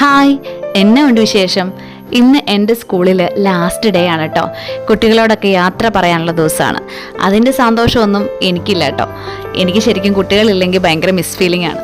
Hi എന്നെ ഉണ്ട് വിശേഷം? ഇന്ന് എന്റെ സ്കൂളിൽ ലാസ്റ്റ് ഡേ ആണ് കേട്ടോ കുട്ടികളോടൊക്കെ യാത്ര പറയാനുള്ള ദിവസമാണ്. അതിന്റെ സന്തോഷമൊന്നും എനിക്കില്ല കേട്ടോ എനിക്ക് ശരിക്കും കുട്ടികളില്ലെങ്കിൽ ഭയങ്കര മിസ് ഫീലിംഗ് ആണ്.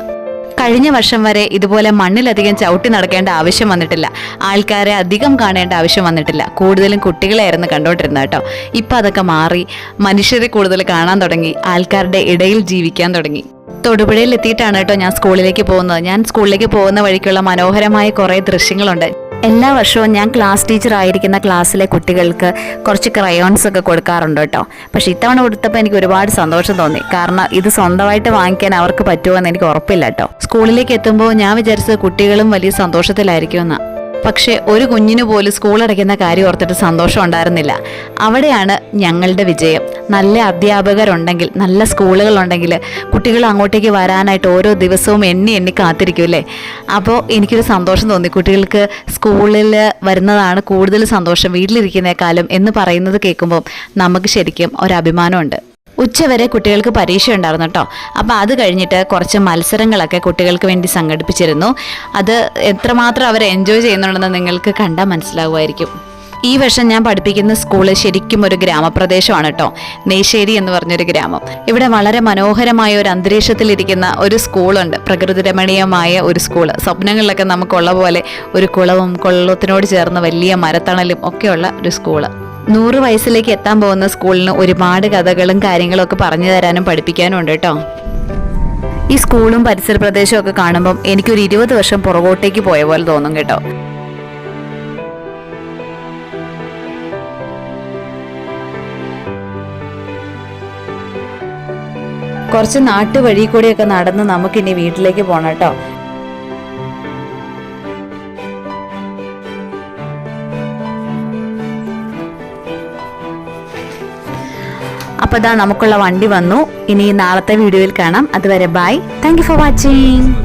കഴിഞ്ഞ വർഷം വരെ ഇതുപോലെ മണ്ണിലധികം ചവിട്ടി നടക്കേണ്ട ആവശ്യം വന്നിട്ടില്ല. ആൾക്കാരെ അധികം കാണേണ്ട ആവശ്യം വന്നിട്ടില്ല. കൂടുതലും കുട്ടികളെയായിരുന്നു കണ്ടുകൊണ്ടിരുന്നത് കേട്ടോ ഇപ്പം അതൊക്കെ മാറി. മനുഷ്യരെ കൂടുതൽ കാണാൻ തുടങ്ങി. ആൾക്കാരുടെ ഇടയിൽ ജീവിക്കാൻ തുടങ്ങി. തൊടുപുഴയിൽ എത്തിയിട്ടാണ് കേട്ടോ ഞാൻ സ്കൂളിലേക്ക് പോകുന്നത്. ഞാൻ സ്കൂളിലേക്ക് പോകുന്ന വഴിക്കുള്ള മനോഹരമായ കുറേ ദൃശ്യങ്ങളുണ്ട്. എല്ലാ വർഷവും ഞാൻ ക്ലാസ് ടീച്ചർ ആയിരിക്കുന്ന ക്ലാസ്സിലെ കുട്ടികൾക്ക് കുറച്ച് ക്രയോൺസ് ഒക്കെ കൊടുക്കാറുണ്ട് കേട്ടോ. പക്ഷെ ഇത്തവണ കൊടുത്തപ്പോൾ എനിക്ക് ഒരുപാട് സന്തോഷം തോന്നി. കാരണം ഇത് സ്വന്തമായിട്ട് വാങ്ങിക്കാൻ അവർക്ക് പറ്റുമോ എന്ന് എനിക്ക് ഉറപ്പില്ല കേട്ടോ. സ്കൂളിലേക്ക് എത്തുമ്പോൾ ഞാൻ വിചാരിച്ചത് കുട്ടികളും വലിയ സന്തോഷത്തിലായിരിക്കുമെന്നാണ് പക്ഷേ ഒരു കുഞ്ഞിന് പോലും സ്കൂൾ അടയ്ക്കുന്ന കാര്യം ഓർത്തിട്ട് സന്തോഷം ഉണ്ടായിരുന്നില്ല. അവിടെയാണ് ഞങ്ങളുടെ വിജയം. നല്ല അധ്യാപകരുണ്ടെങ്കിൽ നല്ല സ്കൂളുകളുണ്ടെങ്കിൽ കുട്ടികൾ അങ്ങോട്ടേക്ക് വരാനായിട്ട് ഓരോ ദിവസവും എണ്ണി എണ്ണി കാത്തിരിക്കുമല്ലേ അപ്പോൾ എനിക്കൊരു സന്തോഷം തോന്നി. കുട്ടികൾക്ക് സ്കൂളിൽ വരുന്നതാണ് കൂടുതൽ സന്തോഷം. വീട്ടിലിരിക്കുന്നേക്കാളും എന്ന് പറയുന്നത് കേൾക്കുമ്പോൾ നമുക്ക് ശരിക്കും ഒരു അഭിമാനമുണ്ട്. ഉച്ചവരെ കുട്ടികൾക്ക് പരീക്ഷ ഉണ്ടായിരുന്നു കേട്ടോ അപ്പോൾ അത് കഴിഞ്ഞിട്ട് കുറച്ച് മത്സരങ്ങളൊക്കെ കുട്ടികൾക്ക് വേണ്ടി സംഘടിപ്പിച്ചിരുന്നു. അത് എത്രമാത്രം അവർ എൻജോയ് ചെയ്യുന്നുണ്ടെന്ന് നിങ്ങൾക്ക് കണ്ടാൽ മനസ്സിലാവുമായിരിക്കും. ഈ വർഷം ഞാൻ പഠിപ്പിക്കുന്ന സ്കൂൾ ശരിക്കും ഒരു ഗ്രാമപ്രദേശമാണ് കേട്ടോ നെയ്ശ്ശേരി എന്ന് പറഞ്ഞൊരു ഗ്രാമം. ഇവിടെ വളരെ മനോഹരമായ ഒരു അന്തരീക്ഷത്തിൽ ഇരിക്കുന്ന ഒരു സ്കൂളുണ്ട് പ്രകൃതി രമണീയമായ ഒരു സ്കൂൾ സ്വപ്നങ്ങളിലൊക്കെ നമുക്കുള്ള പോലെ ഒരു കുളവും കൊള്ളത്തിനോട് ചേർന്ന് വലിയ മരത്തണലും ഒക്കെയുള്ള ഒരു സ്കൂൾ നൂറ് വയസ്സിലേക്ക് എത്താൻ പോകുന്ന സ്കൂളിന് ഒരുപാട് കഥകളും കാര്യങ്ങളും ഒക്കെ പറഞ്ഞു തരാനും പഠിപ്പിക്കാനും ഉണ്ട് കേട്ടോ. ഈ സ്കൂളും പരിസര പ്രദേശവും ഒക്കെ കാണുമ്പം എനിക്കൊരു ഇരുപത് വർഷം പുറകോട്ടേക്ക് പോയ പോലെ തോന്നും കേട്ടോ. കുറച്ച് നാട്ടുവഴി കൂടിയൊക്കെ നടന്ന് നമുക്കിനി വീട്ടിലേക്ക് പോകണം കേട്ടോ. അപ്പോൾ ഇതാ നമുക്കുള്ള വണ്ടി വന്നു. ഇനി നാളത്തെ വീഡിയോയിൽ കാണാം. അതുവരെ ബൈ. Thank for watching